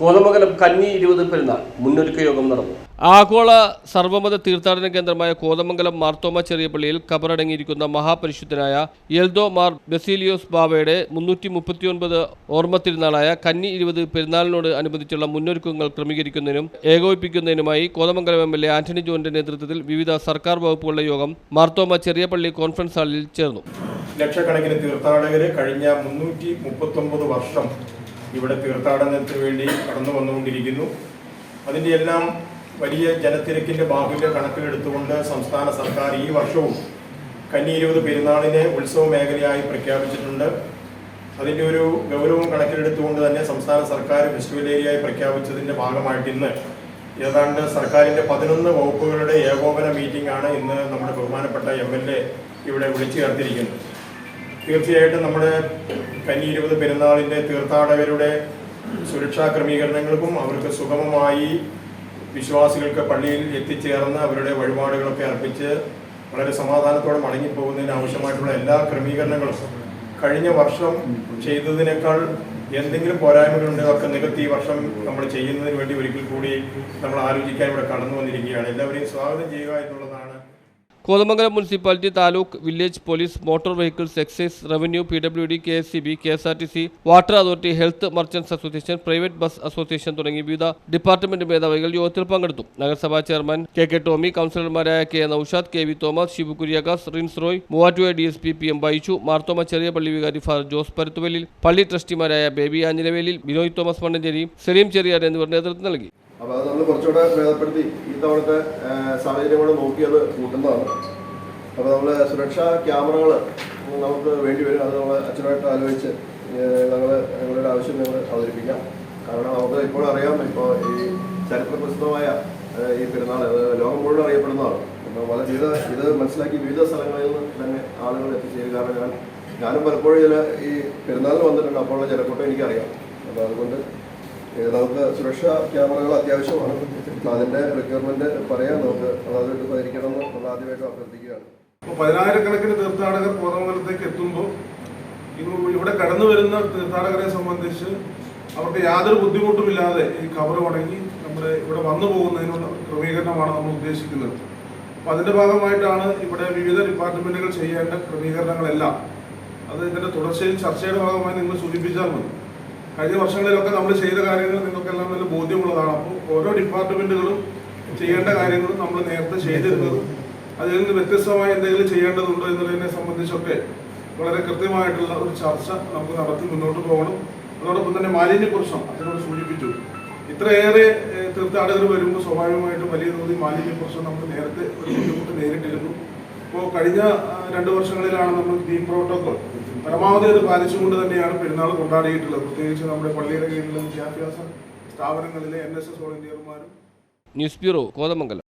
Kothamangalam കന്നി ഇരുപത് പെരുന്നാൾ. മുന്നൊരുക്ക യോഗം നടന്നു. ആഗോള സർവമത തീർത്ഥാടന കേന്ദ്രമായ കോതമംഗലം മാർത്തോമ ചെറിയ പള്ളിയിൽ കബറടങ്ങിയിരിക്കുന്ന മഹാപരിശുദ്ധനായ എൽദോ മാർ ബെസീലിയോസ് ബാബയുടെ മുന്നൂറ്റി മുപ്പത്തിയൊൻപത് ഓർമ്മ തിരുനാളായ കന്നി ഇരുപത് പെരുന്നാളിനോട് അനുബന്ധിച്ചുള്ള മുന്നൊരുക്കങ്ങൾ ക്രമീകരിക്കുന്നതിനും ഏകോപിപ്പിക്കുന്നതിനുമായി Kothamangalam M L A Antony ജോണിന്റെ നേതൃത്വത്തിൽ വിവിധ സർക്കാർ വകുപ്പുകളുടെ യോഗം മാർത്തോമ ചെറിയ പള്ളി കോൺഫറൻസ് ഹാളിൽ ചേർന്നു. ലക്ഷക്കണക്കിന് തീർത്ഥാടകരെ കഴിഞ്ഞ മുന്നൂറ്റി മുപ്പത്തൊമ്പത് വർഷം ഇവിടെ തീർത്ഥാടനത്തിന് വേണ്ടി കടന്നു വന്നുകൊണ്ടിരിക്കുന്നു. അതിന്റെ എല്ലാം വലിയ ജനത്തിരക്കിന്റെ ബാഹുല്യ കണക്കിലെടുത്തുകൊണ്ട് സംസ്ഥാന സർക്കാർ ഈ വർഷവും കന്നി ഇരുപത് പെരുന്നാളിനെ ഉത്സവ മേഖലയായി പ്രഖ്യാപിച്ചിട്ടുണ്ട്. അതിന്റെ ഒരു ഗൗരവം കണക്കിലെടുത്തുകൊണ്ട് തന്നെ സംസ്ഥാന സർക്കാർ ഫെസ്റ്റിവൽ ഏരിയയായി പ്രഖ്യാപിച്ചതിന്റെ ഭാഗമായിട്ട് ഇന്ന് ഏതാണ്ട് സർക്കാരിന്റെ പതിനൊന്ന് വകുപ്പുകളുടെ ഏകോപന മീറ്റിംഗ് ആണ് ഇന്ന് നമ്മുടെ ബഹുമാനപ്പെട്ട എം എൽ എ ഇവിടെ വിളിച്ചു ചേർത്തിരിക്കുന്നത്. തീർച്ചയായിട്ടും നമ്മുടെ കന്നി ഇരുപത് പെരുന്നാളിന്റെ തീർത്ഥാടകരുടെ സുരക്ഷാ ക്രമീകരണങ്ങൾക്കും അവർക്ക് സുഗമമായി വിശ്വാസികൾക്ക് പള്ളിയിൽ എത്തിച്ചേർന്ന് അവരുടെ വഴിപാടുകളൊക്കെ അർപ്പിച്ച് വളരെ സമാധാനത്തോടെ മടങ്ങിപ്പോകുന്നതിന് ആവശ്യമായിട്ടുള്ള എല്ലാ ക്രമീകരണങ്ങളും കഴിഞ്ഞ വർഷം ചെയ്തതിനേക്കാൾ എന്തെങ്കിലും പോരായ്മകളുണ്ട് അതൊക്കെ നികത്തി വർഷം നമ്മൾ ചെയ്യുന്നതിന് വേണ്ടി ഒരിക്കൽ കൂടി നമ്മൾ ആലോചിക്കാൻ ഇവിടെ കടന്നു വന്നിരിക്കുകയാണ്. എല്ലാവരെയും സ്വാഗതം ചെയ്യുക എന്നുള്ളതാണ് Kothamangalam municipality taluk village police motor vehicles excise revenue P W D K S C B K S R T C water authority health merchants association private bus association തുടങ്ങി വിവിധ ഡിപ്പാർട്ട്മെന്റ് മേധാവികൾ യോഗത്തിൽ പങ്കെടുത്തു. നഗരസഭാ chairman K K Tomy കൌൺസിലർമാരായ K Naushad K V Thomas Shibu Kuriakose Rins Roy Muvattupuzha D S P P M Baichu Marthoma ചെറിയ പള്ളി വികാരി father Jose പരുത്തുവലിൽ പള്ളി ട്രസ്റ്റിമാരായ ബേബി ആഞ്ഞിലവേലിൽ ബിനോയ് തോമസ് മണ്ണഞ്ചേരി സലീം ചെറിയാർ എന്നിവർ നേതൃത്വം നൽകി. അപ്പോൾ അത് നമ്മൾ കുറച്ചുകൂടെ ഭേദപ്പെടുത്തി ഈ തവണത്തെ സാഹചര്യം കൂടെ നോക്കി അത് കൂട്ടുന്നതാണ്. അപ്പോൾ നമ്മൾ സുരക്ഷാ ക്യാമറകൾ നമുക്ക് വേണ്ടി വരും. അത് നമ്മൾ അച്ഛനായിട്ട് ആലോചിച്ച് ഞങ്ങൾ ഞങ്ങളുടെ ആവശ്യം ഞങ്ങൾ അവതരിപ്പിക്കാം. കാരണം നമുക്ക് ഇപ്പോൾ അറിയാം ഇപ്പോൾ ഈ ചരിത്രപ്രസിദ്ധമായ ഈ പെരുന്നാൾ അത് ലോകം മുഴുവൻ അറിയപ്പെടുന്നതാണ്. അപ്പോൾ പല വിവിധ ഇത് മനസ്സിലാക്കി വിവിധ സ്ഥലങ്ങളിൽ നിന്ന് തന്നെ ആളുകൾ എത്തിച്ചേരും. കാരണം ഞാൻ ഞാനും പലപ്പോഴും ചില ഈ പെരുന്നാളിൽ വന്നിട്ടുണ്ട്. അപ്പോഴുള്ള ജനക്കൂട്ടം എനിക്കറിയാം. അപ്പോൾ അതുകൊണ്ട് നമുക്ക് സുരക്ഷാ ക്യാമറകൾ അത്യാവശ്യമാണ്. അപ്പോൾ അതിന്റെ റിക്വയർമെന്റ് പറയാം നമുക്ക് അതായത് പരിഹരിക്കണമെന്ന് നമ്മൾ ആദ്യമായിട്ട് അഭ്യർത്ഥിക്കുകയാണ്. ഇപ്പോൾ പതിനായിരക്കണക്കിന് തീർത്ഥാടകർ കോതമംഗലത്തേക്ക് എത്തുമ്പോൾ ഇവിടെ കടന്നു വരുന്ന തീർത്ഥാടകരെ സംബന്ധിച്ച് അവർക്ക് യാതൊരു ബുദ്ധിമുട്ടുമില്ലാതെ ഈ കവർ മടങ്ങി നമ്മുടെ ഇവിടെ വന്നു പോകുന്നതിനുള്ള ക്രമീകരണമാണ് നമ്മൾ ഉദ്ദേശിക്കുന്നത്. അപ്പോൾ അതിന്റെ ഭാഗമായിട്ടാണ് ഇവിടെ വിവിധ ഡിപ്പാർട്ട്മെന്റുകൾ ചെയ്യേണ്ട ക്രമീകരണങ്ങളെല്ലാം. അത് ഇതിന്റെ തുടർച്ചയിൽ ചർച്ചയുടെ ഭാഗമായി നിങ്ങൾ സൂചിപ്പിച്ചാൽ മതി. കഴിഞ്ഞ വർഷങ്ങളിലൊക്കെ നമ്മൾ ചെയ്ത കാര്യങ്ങൾ നിങ്ങൾക്കെല്ലാം നല്ല ബോധ്യമുള്ളതാണ്. അപ്പോൾ ഓരോ ഡിപ്പാർട്ട്മെന്റുകളും ചെയ്യേണ്ട കാര്യങ്ങളും നമ്മൾ നേരത്തെ ചെയ്തിരുന്നതും. അതിൽ നിന്ന് വ്യത്യസ്തമായി എന്തെങ്കിലും ചെയ്യേണ്ടതുണ്ടോ എന്നുള്ളതിനെ സംബന്ധിച്ചൊക്കെ വളരെ കൃത്യമായിട്ടുള്ള ഒരു ചർച്ച നമുക്ക് നടത്തി മുന്നോട്ട് പോകണം. അതോടൊപ്പം തന്നെ മാലിന്യ പ്രശ്നം അതിനോട് സൂചിപ്പിച്ചു. ഇത്രയേറെ തീർത്ഥാടകർ വരുമ്പോൾ സ്വാഭാവികമായിട്ടും വലിയ തോതിൽ മാലിന്യ പ്രശ്നം നമ്മൾ നേരത്തെ ഒരു ബുദ്ധിമുട്ട് നേരിട്ടിരുന്നു. ഇപ്പോൾ കഴിഞ്ഞ രണ്ട് വർഷങ്ങളിലാണ് നമ്മൾ ഗ്രീൻ പ്രോട്ടോകോൾ പരമാവധി അത് പാലിച്ചുകൊണ്ട് തന്നെയാണ് പെരുന്നാൾ കൊണ്ടാടിയിട്ടുള്ളത്. പ്രത്യേകിച്ച് നമ്മുടെ പള്ളിയുടെ കീഴിലുള്ള വിദ്യാഭ്യാസ സ്ഥാപനങ്ങളിലെ എൻ എസ് എസ് വോളണ്ടിയർമാരും ന്യൂസ് ബ്യൂറോ കോതമംഗലം.